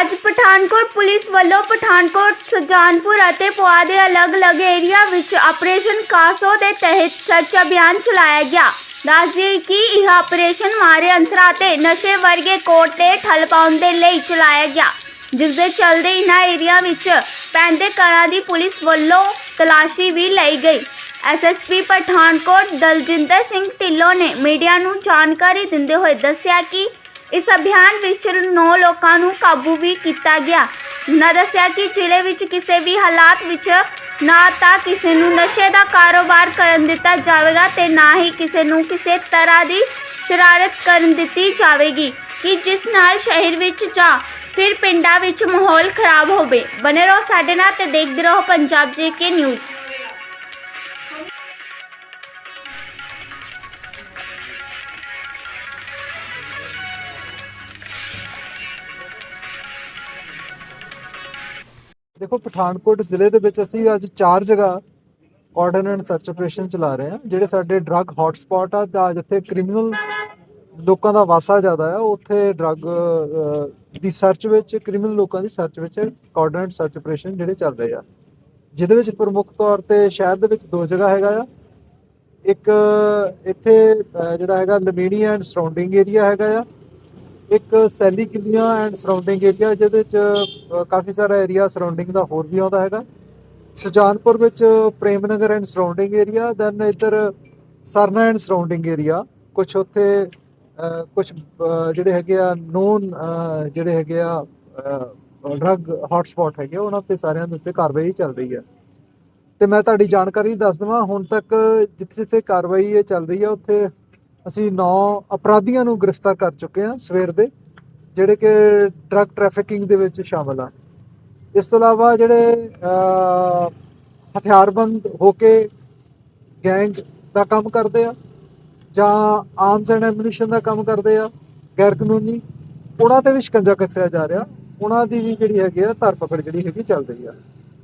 ਅੱਜ ਪਠਾਨਕੋਟ ਪੁਲਿਸ ਵੱਲੋਂ ਪਠਾਨਕੋਟ, ਸੁਜਾਨਪੁਰ ਅਤੇ ਪੁਆ ਦੇ ਅਲੱਗ-ਅਲੱਗ ਏਰੀਆ ਵਿੱਚ ਆਪਰੇਸ਼ਨ ਕਾਸੋ ਦੇ ਤਹਿਤ ਸਰਚ ਅਭਿਆਨ ਚਲਾਇਆ ਗਿਆ। ਦੱਸਦੇ ਕਿ ਇਹ ਆਪਰੇਸ਼ਨ ਮਾਰੇ ਅੰਸਰਾਂ ਤੇ ਨਸ਼ੇ ਵਰਗੇ ਕੋਟ ਤੇ ਠੱਲ ਪਾਉਣ ਦੇ ਲਈ ਚਲਾਇਆ ਗਿਆ। ਜਿਸ ਦੇ ਚਲਦੇ ਇਨ੍ਹਾਂ ਏਰੀਆ ਵਿੱਚ ਪੈਂਦੇ ਘਰਾਂ ਦੀ ਪੁਲਿਸ ਵੱਲੋਂ ਤਲਾਸ਼ੀ ਵੀ ਲਈ ਗਈ। ਐਸਐਸਪੀ ਪਠਾਨਕੋਟ ਦਲਜਿੰਦਰ ਸਿੰਘ ਢਿੱਲੋਂ ਨੇ ਮੀਡੀਆ ਨੂੰ ਜਾਣਕਾਰੀ ਦਿੰਦੇ ਹੋਏ ਦੱਸਿਆ ਕਿ ਇਸ ਅਭਿਆਨ ਵਿੱਚ 9 ਲੋਕਾਂ ਨੂੰ ਕਾਬੂ ਵੀ ਕੀਤਾ ਗਿਆ। ਉਹਨਾਂ ਦੱਸਿਆ ਕਿ ਜ਼ਿਲ੍ਹੇ ਵਿੱਚ ਕਿਸੇ ਵੀ ਹਾਲਾਤ ਵਿੱਚ ਨਾ ਤਾਂ ਕਿਸੇ ਨੂੰ ਨਸ਼ੇ ਦਾ ਕਾਰੋਬਾਰ ਕਰਨ ਦਿੱਤਾ ਜਾਵੇਗਾ ਤੇ ਨਾ ਹੀ ਕਿਸੇ ਨੂੰ ਕਿਸੇ ਤਰ੍ਹਾਂ ਦੀ ਸ਼ਰਾਰਤ ਕਰਨ ਦਿੱਤੀ ਜਾਵੇਗੀ ਕਿ ਜਿਸ ਨਾਲ ਸ਼ਹਿਰ ਵਿੱਚ ਜਾਂ ਫਿਰ ਪਿੰਡਾਂ ਵਿੱਚ ਮਾਹੌਲ ਖਰਾਬ ਹੋਵੇ। ਬਨੇ ਰਹੋ ਸਾਡੇ ਨਾਲ ਤੇ ਦੇਖਦੇ ਰਹੋ ਪੰਜਾਬ ਜੀ ਕੇ ਨਿਊਜ਼। ਦੇਖੋ, ਪਠਾਨਕੋਟ ਜ਼ਿਲ੍ਹੇ ਦੇ ਵਿੱਚ ਅਸੀਂ ਅੱਜ ਚਾਰ ਜਗ੍ਹਾ ਆਰਡੀਨੈਂਸ ਸਰਚ ਆਪਰੇਸ਼ਨ ਚਲਾ ਰਹੇ ਹਾਂ, ਜਿਹੜੇ ਸਾਡੇ ਡਰੱਗ ਹੌਟਸਪੌਟ ਆ, ਜਾਂ ਜਿੱਥੇ ਕ੍ਰਿਮੀਨਲ ਲੋਕਾਂ ਦਾ ਵਾਸਾ ਜ਼ਿਆਦਾ ਆ, ਉੱਥੇ ਡਰੱਗ ਦੀ ਸਰਚ ਵਿੱਚ ਕ੍ਰਿਮੀਨਲ ਲੋਕਾਂ ਦੀ ਸਰਚ ਵਿੱਚ ਆਰਡੀਨੈਂਸ ਸਰਚ ਆਪਰੇਸ਼ਨ ਜਿਹੜੇ ਚੱਲ ਰਹੇ ਆ। ਜਿਹਦੇ ਵਿੱਚ ਪ੍ਰਮੁੱਖ ਤੌਰ ਤੇ ਸ਼ਹਿਰ ਦੇ ਵਿੱਚ ਦੋ ਜਗ੍ਹਾ ਹੈਗਾ ਆ। ਇੱਕ, ਇੱਥੇ ਜਿਹੜਾ ਹੈਗਾ ਲਮੀਣੀ ਐਂਡ ਸਰਾਊਂਡਿੰਗ ਏਰੀਆ ਹੈਗਾ ਆ। ਇੱਕ ਸੈਲੀ ਕਿਲੀਆਂ ਐਂਡ ਸਰਾਊਂਡਿੰਗ ਏਰੀਆ ਜਿਹਦੇ ਚ ਕਾਫੀ ਸਾਰਾ ਏਰੀਆ ਸਰਾਊਂਡਿੰਗ ਦਾ ਹੋਰ ਵੀ ਆਉਂਦਾ ਹੈਗਾ। ਸੁਜਾਨਪੁਰ ਵਿੱਚ Prem Nagar and surrounding area then ਇੱਧਰ ਸਰਨਾ ਐਂਡ ਸਰਾਊਂਡਿੰਗ ਏਰੀਆ ਕੁਝ ਉੱਥੇ ਕੁਝ ਜਿਹੜੇ ਹੈਗੇ ਆ ਨੋਨ ਜਿਹੜੇ ਹੈਗੇ ਆ ਡਰੱਗ ਹੌਟਸਪੌਟ ਹੈਗੇ ਉਹਨਾਂ ਤੇ ਸਾਰਿਆਂ ਦੇ ਉੱਤੇ ਕਾਰਵਾਈ ਚੱਲ ਰਹੀ ਹੈ। ਤੇ ਮੈਂ ਤੁਹਾਡੀ ਜਾਣਕਾਰੀ ਦੱਸ ਦਵਾਂ, ਹੁਣ ਤੱਕ ਜਿੱਥੇ ਜਿੱਥੇ ਕਾਰਵਾਈ ਇਹ ਚੱਲ ਰਹੀ ਹੈ ਉੱਥੇ ਅਸੀਂ 9 ਅਪਰਾਧੀਆਂ ਨੂੰ ਗ੍ਰਿਫਤਾਰ ਕਰ ਚੁੱਕੇ ਹਾਂ ਸਵੇਰ ਦੇ, ਜਿਹੜੇ ਕਿ ਡਰੱਗ ਟ੍ਰੈਫਿਕਿੰਗ ਦੇ ਵਿੱਚ ਸ਼ਾਮਲ ਆ ਇਸ ਤੋਂ ਇਲਾਵਾ ਜਿਹੜੇ ਹਥਿਆਰਬੰਦ ਹੋ ਕੇ ਗੈਂਗ ਦਾ ਕੰਮ ਕਰਦੇ ਆ, ਜਾਂ ਆਰਮਸ ਐਂਡ ਐਮੂਨੀਸ਼ਨ ਦਾ ਕੰਮ ਕਰਦੇ ਆ, ਗੈਰ ਕਾਨੂੰਨੀ, ਉਹਨਾਂ ਤੇ ਵੀ ਸ਼ਿਕੰਜਾ ਕੱਸਿਆ ਜਾ ਰਿਹਾ। ਉਹਨਾਂ ਦੀ ਵੀ ਜਿਹੜੀ ਹੈਗੀ ਆ, ਧਰਪਕੜ ਜਿਹੜੀ ਹੈਗੀ ਚੱਲ ਰਹੀ ਆ।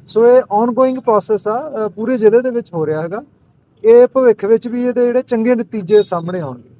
ਸੋ ਇਹ ਆਨਗੋਇੰਗ ਪ੍ਰੋਸੈਸ ਆ ਪੂਰੇ ਜ਼ਿਲ੍ਹੇ ਦੇ ਵਿੱਚ ਹੋ ਰਿਹਾ ਹੈਗਾ। ਇਹ ਭਵਿੱਖ ਵਿੱਚ ਵੀ ਇਹਦੇ ਜਿਹੜੇ ਚੰਗੇ ਨਤੀਜੇ ਸਾਹਮਣੇ ਆਉਣਗੇ।